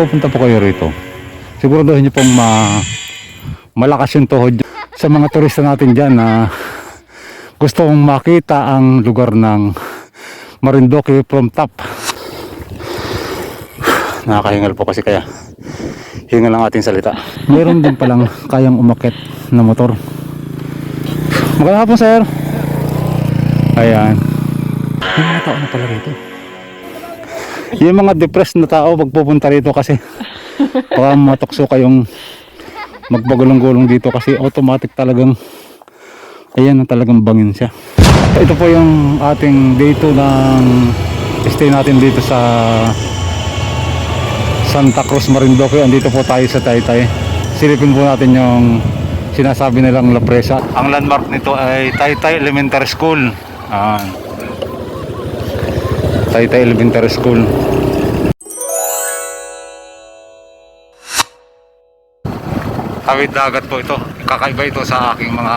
pupunta po kayo rito, siguraduhin niyo pong ma malakas yung tuhod sa mga turista natin dyan na gusto mong makita ang lugar ng Marinduque from top. Nakakahingal po kasi kaya hingal ang ating salita. Meron din palang kayang umakit na motor. Magandang hapon sir. Ayan. May mga tao na pala rito. Yung mga depressed na tao magpupunta rito kasi baka matukso kayong magbagulong-gulong dito kasi automatic talagang ayan na talagang bangin siya. Ito po yung ating day 2 ng stay natin dito sa Santa Cruz Marinduque. Andito po tayo sa Taytay. Silipin po natin yung sinasabi nilang La Presa. Ang landmark nito ay Taytay Elementary School. Ayan. Taytay Elementary School. Tawid dagat po ito. Kakaiba ito sa aking mga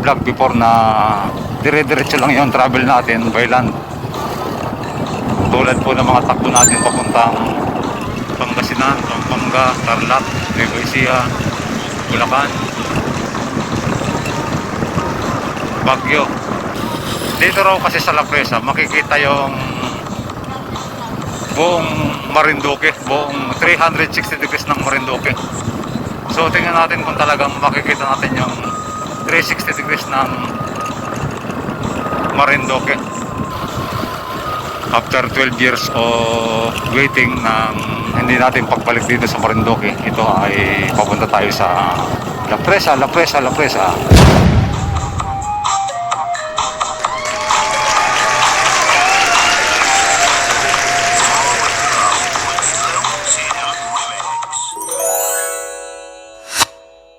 vlog before na dire-diretso lang yung travel natin by land. Tulad po ng mga takbo natin papuntang Pangasinan, Pampanga, Tarlac, Nueva Ecija, Bulacan, Baguio. Dito raw kasi sa La Presa, makikita yung buong Marinduque, buong 360 degrees ng Marinduque. So tingnan natin kung talagang makikita natin yung 360 degrees ng Marinduque. After 12 years of waiting ng hindi natin pagbalik dito sa Marinduque, ito ay papunta tayo sa La Presa, La Presa, La Presa.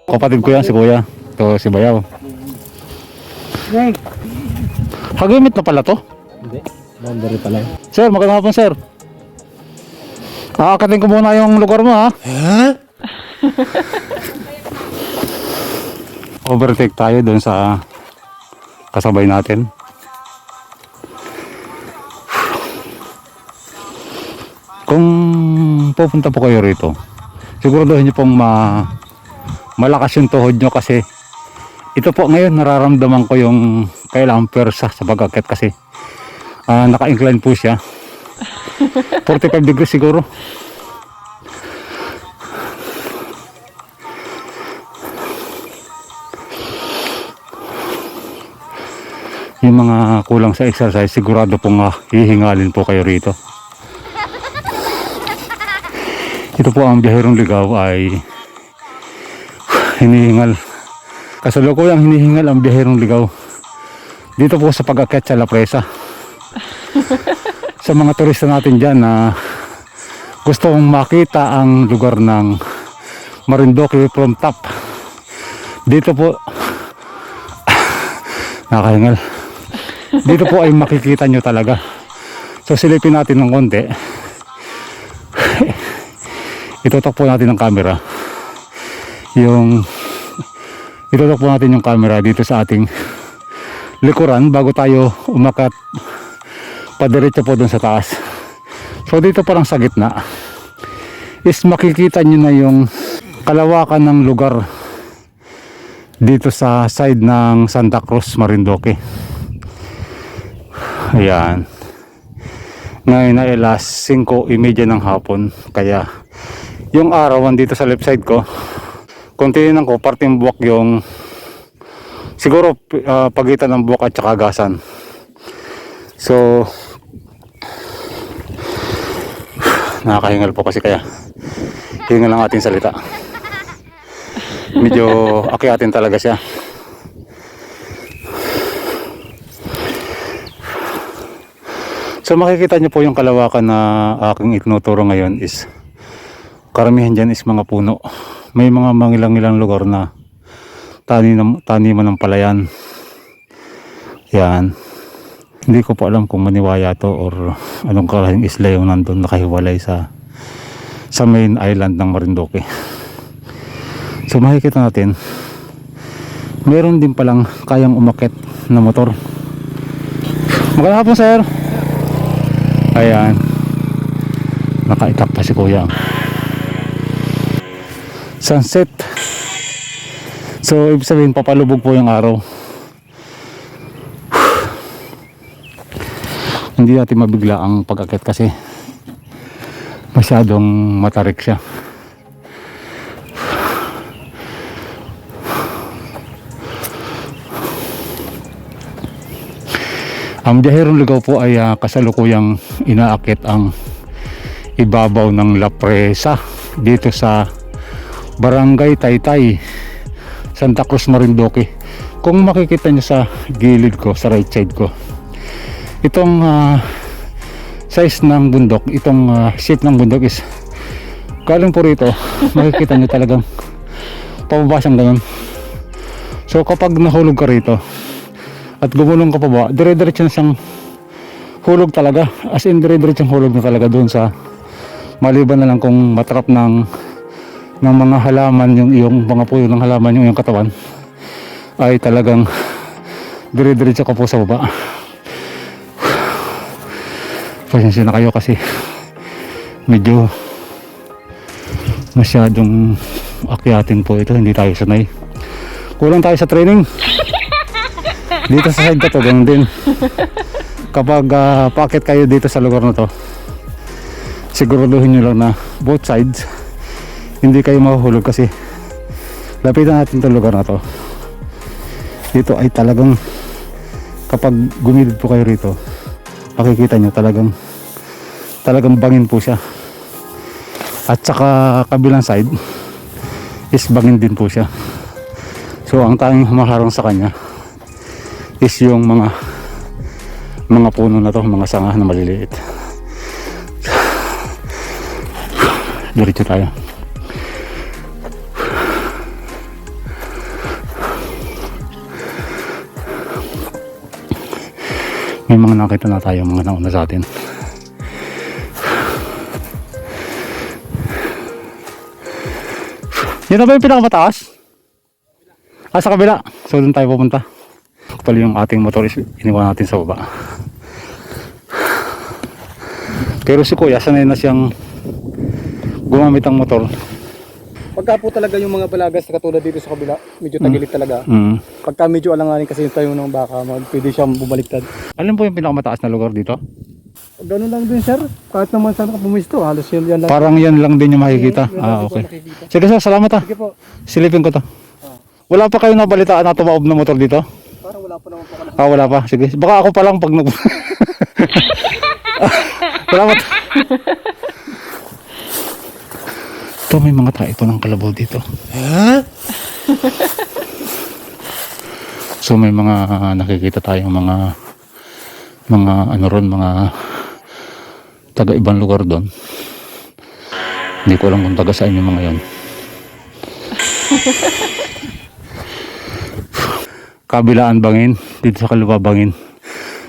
Kapatid ko yan, si Kuya. Ito si Bayaw. Hagimit na pala to? Hindi. Boundary pala yun. Sir, magandang hapon, sir. Aakatin ko muna yung lugar mo, ha? Overtake tayo doon sa kasabay natin. Kung pupunta po kayo rito, siguraduhin niyo pong ma malakas yung tuhod nyo kasi ito po ngayon nararamdaman ko yung kailangan persa sa pag-akit kasi Ah, naka-incline po siya. 45 degrees siguro. Yung mga kulang sa exercise, sigurado pong uh, hihingalin po kayo rito. Ito po ang biyahirong ligaw ay hinihingal. Kasalukuyang hinihingal ang biyahirong ligaw. Dito po sa pag-akyat sa La Presa sa mga turista natin dyan na gusto mong makita ang lugar ng Marinduque from top. Dito po nakahingal. Dito po ay makikita nyo talaga. So silipin natin ng konti. Itutok po natin ng camera. Yung itutok po natin yung camera dito sa ating likuran bago tayo umakat padiretso po dun sa taas. So dito parang sa gitna is makikita nyo na yung kalawakan ng lugar dito sa side ng Santa Cruz Marinduque. Ayan. Ngayon ay alas 5.30 ng hapon kaya yung araw dito sa left side ko kung tinignan ko parting buwak yung siguro ah, pagitan ng buwak at saka gasan. So nakakahingal po kasi kaya. Hingal ang ating salita. Medyo akyatin talaga siya. So makikita niyo po yung kalawakan na aking itinuturo ngayon is karamihan dyan is mga puno may mga mangilang-ilang lugar na taniman, taniman ng palayan yan hindi ko po alam kung maniwaya to or anong karahing isla yung nandun nakahiwalay sa sa main island ng Marinduque. So makikita natin meron din palang kayang umakit na motor. Magandang hapon sir. Ayan. Nakaitak pa si kuya. Sunset. So, ibig sabihin, papalubog po yung araw. Hindi natin mabigla ang pag-akit kasi masyadong matarik siya. Ang biyahirong lugaw po ay ah, kasalukuyang inaakit ang ibabaw ng La Presa dito sa Barangay Taytay, Santa Cruz, Marinduque. Kung makikita nyo sa gilid ko, sa right side ko, itong ah, size ng bundok, itong ah, shape ng bundok is galing po rito, makikita nyo talagang pababa siyang ganun. So kapag nahulog ka rito, at gumulong ka pa ba, dire-diretso na siyang hulog talaga. As in, dire-diretso hulog na talaga doon sa maliban na lang kung matrap ng ng mga halaman yung iyong mga puyo ng halaman yung iyong katawan ay talagang dire-diretso ka po sa baba. Pasensya na kayo kasi medyo masyadong akyatin po ito. Hindi tayo sanay. Kulang tayo sa training. Dito sa side ko to, ganun din. Kapag uh, paakit kayo dito sa lugar na to, siguraduhin nyo lang na both sides, hindi kayo mahuhulog kasi lapitan natin itong lugar na to. Dito ay talagang kapag gumilid po kayo rito, makikita nyo talagang talagang bangin po siya. At saka kabilang side is bangin din po siya. So ang tanging humaharang sa kanya is yung mga mga puno na to, mga sanga na maliliit. Diretso tayo. May mga nakita na tayo mga nauna sa atin. Yan na ba yung pinakamataas? Ah, sa kabila. So, doon tayo pupunta pala yung ating motor is iniwan natin sa baba pero si kuya sanay na siyang gumamit ang motor Pagka po talaga yung mga balagas na katulad dito sa kabila, medyo tagilid talaga. mm. Pagka medyo alanganin kasi yung tayo ng baka, mag- pwede siyang bumaliktad. alam po yung pinakamataas na lugar dito? Ganun lang din sir, kahit naman saan ka pumisto, halos yun yan lang. parang yan lang din yung makikita. Yan lang ah din po okay. nakikita. sige sir salamat ah. Sige po, silipin ko to. Wala pa kayo nabalitaan na tumaob na motor dito? Parang wala pa naman po ah wala pa. Sige. Baka ako pa lang pag nag salamat ito may mga tae po ng kalabaw dito So may mga nakikita tayong mga mga ano ron, mga taga ibang lugar doon. Hindi ko alam kung taga saan yung mga yon. Kabilaan bangin, dito sa kaliwa bangin.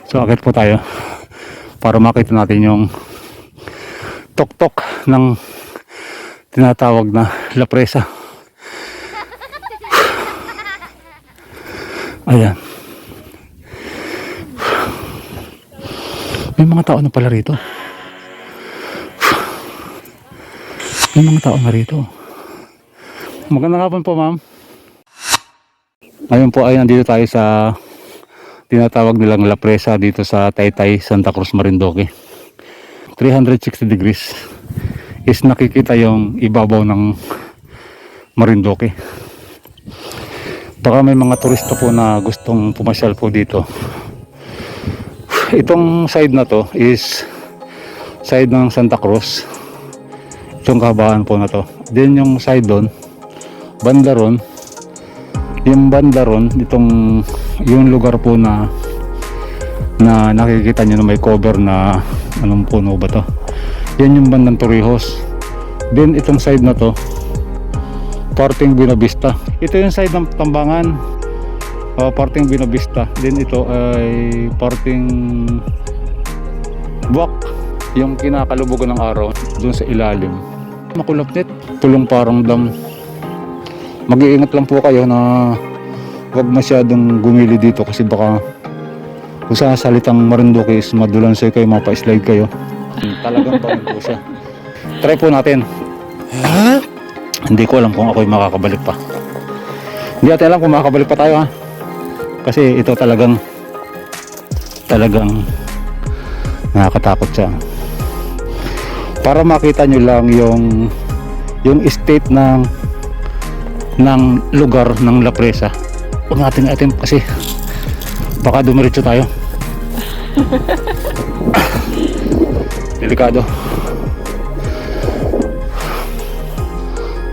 So akit po tayo para makita natin yung tok-tok ng tinatawag na La Presa. Ayan. May mga tao na pala rito. May mga tao na rito. Magandang hapon po, ma'am. Ngayon po ay nandito tayo sa tinatawag nilang La dito sa Taytay, Santa Cruz, Marinduque. 360 degrees is nakikita yung ibabaw ng Marinduque. Baka may mga turista po na gustong pumasyal po dito. Itong side na to is side ng Santa Cruz. Itong kahabaan po na to. Then yung side doon, banda ron, yung banda ron, itong yung lugar po na na nakikita nyo na may cover na anong puno ba to yan yung bandang Torrijos. Then itong side na to parting Buenavista ito yung side ng Tambangan. Uh, parting Buenavista then ito ay parting Buwak yung kinakalubogan ng araw dun sa ilalim. Makulap net tulong parang dam. Mag-iingat lang po kayo na huwag masyadong gumili dito kasi baka kung sa salitang Marinduque is madulan sa'yo kayo mapa-slide kayo talagang bangin po siya Try po natin. Hindi ko alam kung ako'y makakabalik pa. Hindi natin alam kung makakabalik pa tayo ha. Kasi ito talagang talagang nakakatakot siya. Para makita nyo lang yung yung state ng ng lugar ng La Presa. Huwag natin natin kasi baka dumiretso tayo. Delikado.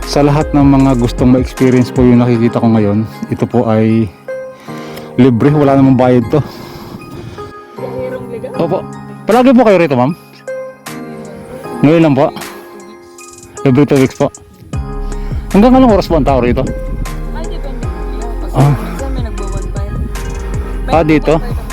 Sa lahat ng mga gustong ma-experience po yung nakikita ko ngayon, ito po ay libre, wala namang bayad to. Opo. Palagi po kayo rito, ma'am? Ngayon lang po. Every two weeks po. Hanggang anong oras po ang tao rito? Ah. Ah, dito?